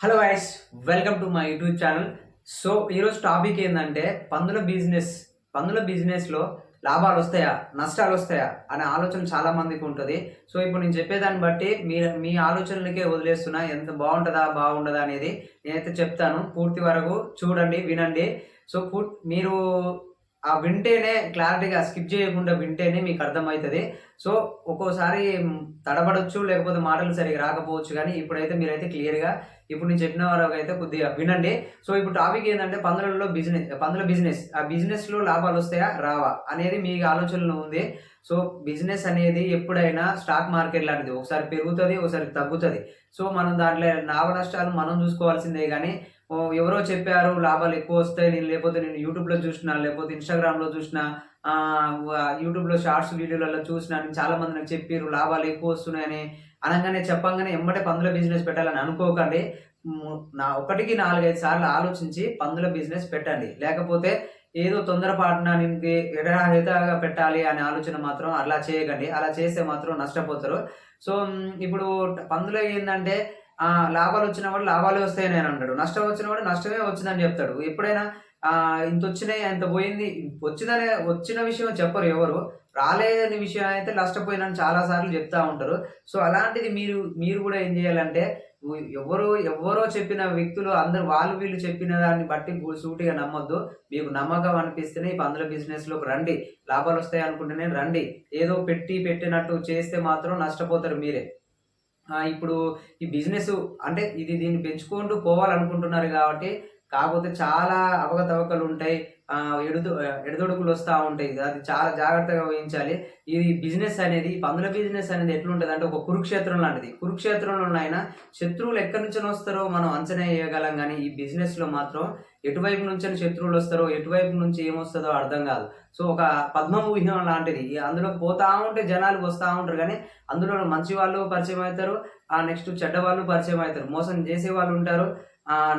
Hello guys welcome to my YouTube channel so ఈరోజు topic ఏంటంటే పందుల బిజినెస్ పందుల బిజినెస్లో లాభాలు వస్తాయా? నష్టాలు వస్తాయా? అనే ఆలోచన చాలా మందికి ఉంటుంది. సో ఇప్పుడు నేను చెప్పేదాన్ని బట్టి మీ మీ ఆలోచనలకే వదిలేస్తున్నా. ఎంత బాగుంటుందా బాగుండదా అనేది నేనైతే చెప్తాను. పూర్తి వరకు చూడండి వినండి. సో పూర్ మీరు ఆ వింటేనే క్లారిటీగా స్కిప్ చేయకుండా వింటేనే మీకు అర్థమవుతుంది. సో ఒక్కోసారి తడబడొచ్చు లేకపోతే మాటలు సరిగా రాకపోవచ్చు కానీ ఇప్పుడైతే మీరైతే క్లియర్గా ఇప్పుడు నేను చెప్పిన వరకు అయితే కొద్దిగా వినండి. సో ఇప్పుడు టాపిక్ ఏంటంటే పందులలో బిజినెస్ పందుల బిజినెస్. ఆ బిజినెస్లో లాభాలు వస్తాయా? రావా అనేది మీ ఆలోచనలో ఉంది. సో బిజినెస్ అనేది ఎప్పుడైనా స్టాక్ మార్కెట్ లాంటిది. ఒకసారి పెరుగుతుంది ఒకసారి తగ్గుతుంది. సో మనం దాంట్లో లాభ నష్టాలు మనం చూసుకోవాల్సిందే కానీ ఎవరో చెప్పారు లాభాలు ఎక్కువ వస్తాయి నేను లేకపోతే నేను యూట్యూబ్లో చూసిన లేకపోతే ఇన్స్టాగ్రామ్లో చూసిన యూట్యూబ్లో షార్ట్స్ వీడియోలలో చూసిన నేను చాలా నాకు చెప్పారు లాభాలు ఎక్కువ వస్తున్నాయని అనగానే చెప్పంగానే ఎమ్మటే పందుల బిజినెస్ పెట్టాలని అనుకోకండి. నా ఒకటికి నాలుగైదు సార్లు ఆలోచించి పందుల బిజినెస్ పెట్టండి. లేకపోతే ఏదో తొందరపాటున నింపి ఎడరాహితగా పెట్టాలి అనే ఆలోచన మాత్రం అలా చేయకండి. అలా చేస్తే మాత్రం నష్టపోతారు. సో ఇప్పుడు పందులో ఏంటంటే లాభాలు వచ్చిన వాడు లాభాలే వస్తాయని అన్నాడు. అంటాడు నష్టం వచ్చిన వాడు నష్టమే వచ్చిందని చెప్తాడు. ఎప్పుడైనా ఆ, ఇంత వచ్చినాయి అంత పోయింది వచ్చిందనే వచ్చిన విషయం చెప్పరు ఎవరు. రాలేని విషయం అయితే నష్టపోయినని చాలా సార్లు చెప్తా ఉంటారు. సో అలాంటిది మీరు మీరు కూడా ఏం చేయాలంటే ఎవరు ఎవరో చెప్పిన వ్యక్తులు అందరు వాళ్ళు వీళ్ళు చెప్పిన దాన్ని బట్టి సూటిగా నమ్మొద్దు. మీకు నమ్మకం అనిపిస్తేనే ఈ పందుల బిజినెస్లోకి రండి. లాభాలు వస్తాయి అనుకుంటేనే రండి. ఏదో పెట్టి పెట్టినట్టు చేస్తే మాత్రం నష్టపోతారు మీరే. ఇప్పుడు ఈ బిజినెస్ అంటే ఇది దీన్ని పెంచుకుంటూ పోవాలనుకుంటున్నారు కాబట్టి కాకపోతే చాలా అవకతవకలు ఉంటాయి. ఎడుదు ఎడదొడుకులు వస్తూ ఉంటాయి. అది చాలా జాగ్రత్తగా వహించాలి. ఇది బిజినెస్ అనేది పందుల బిజినెస్ అనేది ఎట్లుంటుంది అంటే ఒక కురుక్షేత్రం లాంటిది. కురుక్షేత్రంలో అయినా శత్రువులు ఎక్కడి నుంచి వస్తారో మనం అంచనా వేయగలం కానీ ఈ బిజినెస్లో మాత్రం ఎటువైపు నుంచి శత్రువులు వస్తారో ఎటువైపు నుంచి ఏమొస్తుందో అర్థం కాదు. సో ఒక పద్మవ్యూహం లాంటిది. అందులో పోతా ఉంటే జనాలు వస్తూ ఉంటారు కానీ అందులో మంచి వాళ్ళు పరిచయం అవుతారు. ఆ నెక్స్ట్ చెడ్డ వాళ్ళు పరిచయం అవుతారు. మోసం చేసే వాళ్ళు ఉంటారు.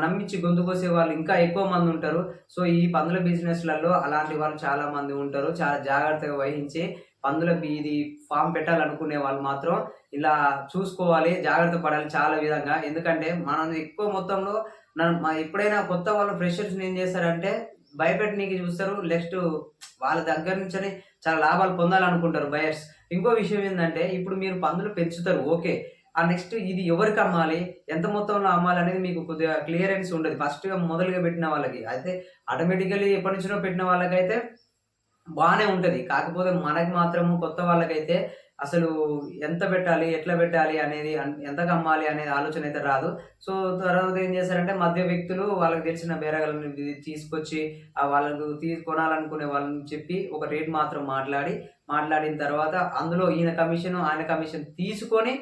నమ్మించి గొంతు కోసే వాళ్ళు ఇంకా ఎక్కువ మంది ఉంటారు. సో ఈ పందుల బిజినెస్లలో అలాంటి వాళ్ళు చాలా మంది ఉంటారు. చాలా జాగ్రత్తగా వహించి పందుల ఇది ఫామ్ పెట్టాలనుకునే వాళ్ళు మాత్రం ఇలా చూసుకోవాలి జాగ్రత్త పడాలి చాలా విధంగా. ఎందుకంటే మనం ఎక్కువ మొత్తంలో నన్ను ఎప్పుడైనా కొత్త వాళ్ళు ఫ్రెషర్స్ ఏం చేస్తారంటే భయపెట్టనీకి చూస్తారు. నెక్స్ట్ వాళ్ళ దగ్గర నుంచి చాలా లాభాలు పొందాలనుకుంటారు బయర్స్. ఇంకో విషయం ఏంటంటే ఇప్పుడు మీరు పందులు పెంచుతారు ఓకే. ఆ నెక్స్ట్ ఇది ఎవరికి అమ్మాలి? ఎంత మొత్తంలో అమ్మాలి అనేది మీకు కొద్దిగా క్లియరెన్స్ ఉండదు. ఫస్ట్గా మొదలుగా పెట్టిన వాళ్ళకి. అయితే ఆటోమేటికలీ ఎప్పటి నుంచో పెట్టిన వాళ్ళకైతే బాగానే ఉంటుంది. కాకపోతే మనకి మాత్రము కొత్త వాళ్ళకైతే అసలు ఎంత పెట్టాలి ఎట్లా పెట్టాలి అనేది ఎంత కమ్మాలి అమ్మాలి అనేది ఆలోచన అయితే రాదు. సో తర్వాత ఏం చేస్తారంటే మధ్య వ్యక్తులు వాళ్ళకి తెలిసిన బేరగాళ్ళని తీసుకొచ్చి వాళ్ళకు తీ కొనాలనుకునే వాళ్ళని చెప్పి ఒక రేట్ మాత్రం మాట్లాడి మాట్లాడిన తర్వాత అందులో ఈయన కమిషన్ ఆయన కమిషన్ తీసుకొని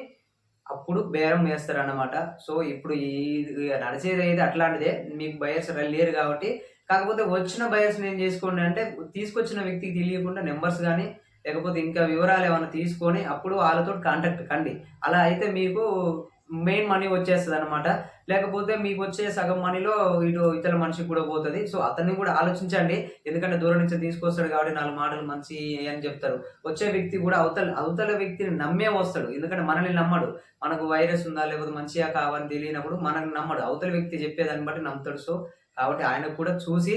అప్పుడు బేరం వేస్తారన్నమాట. సో ఇప్పుడు ఈ ఇది నడిచేది అయితే అట్లాంటిదే. మీకు బయర్స్ లేరు కాబట్టి. కాకపోతే వచ్చిన బయర్స్ ఏం చేసుకోండి అంటే తీసుకొచ్చిన వ్యక్తికి తెలియకుండా నెంబర్స్ కానీ లేకపోతే ఇంకా వివరాలు ఏమైనా తీసుకొని అప్పుడు వాళ్ళతో కాంటాక్ట్ కండి. అలా అయితే మీకు మెయిన్ మనీ వచ్చేస్తుంది అనమాట లేకపోతే మీకు వచ్చే సగం మనీలో ఇటు ఇతర మనిషికి కూడా పోతుంది. సో అతన్ని కూడా ఆలోచించండి. ఎందుకంటే దూరం నుంచి తీసుకొస్తాడు కాబట్టి నాలుగు మాటలు మంచి అని చెప్తారు. వచ్చే వ్యక్తి కూడా అవతల అవతల వ్యక్తిని నమ్మే వస్తాడు. ఎందుకంటే మనల్ని నమ్మడు. మనకు వైరస్ ఉందా లేకపోతే మంచిగా కావాలని తెలియనప్పుడు మనల్ని నమ్మడు. అవతల వ్యక్తి చెప్పేదాన్ని బట్టి నమ్ముతాడు. సో కాబట్టి ఆయన కూడా చూసి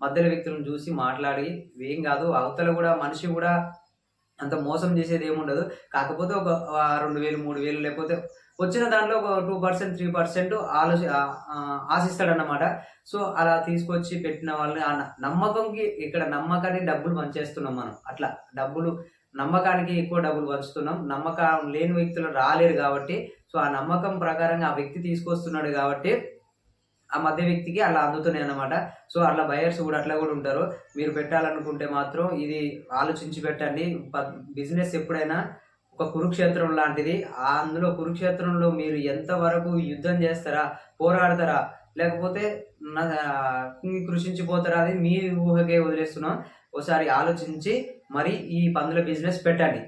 మధ్యలో వ్యక్తులను చూసి మాట్లాడి ఏం కాదు. అవతల కూడా మనిషి కూడా అంత మోసం చేసేది ఏముండదు. కాకపోతే ఒక రెండు వేలు మూడు వేలు లేకపోతే వచ్చిన దాంట్లో ఒక టూ పర్సెంట్ త్రీ పర్సెంట్ ఆలోచి ఆశిస్తాడన్నమాట. సో అలా తీసుకొచ్చి పెట్టిన వాళ్ళని ఆ నమ్మకంకి ఇక్కడ నమ్మకాన్ని డబ్బులు పంచేస్తున్నాం మనం. అట్లా డబ్బులు నమ్మకానికి ఎక్కువ డబ్బులు పంచుతున్నాం. నమ్మకం లేని వ్యక్తులు రాలేరు కాబట్టి సో ఆ నమ్మకం ప్రకారంగా ఆ వ్యక్తి తీసుకొస్తున్నాడు కాబట్టి ఆ మధ్య వ్యక్తికి అలా అందుతున్నాయి అన్నమాట. సో అట్లా బయర్స్ కూడా అట్లా కూడా ఉంటారు. మీరు పెట్టాలనుకుంటే మాత్రం ఇది ఆలోచించి పెట్టండి. బిజినెస్ ఎప్పుడైనా ఒక కురుక్షేత్రం లాంటిది ఆ అందులో కురుక్షేత్రంలో మీరు ఎంతవరకు యుద్ధం చేస్తారా పోరాడతారా లేకపోతే కృషించిపోతారా అది మీ ఊహకే వదిలేస్తున్నాం. ఒకసారి ఆలోచించి మరి ఈ పందుల బిజినెస్ పెట్టండి.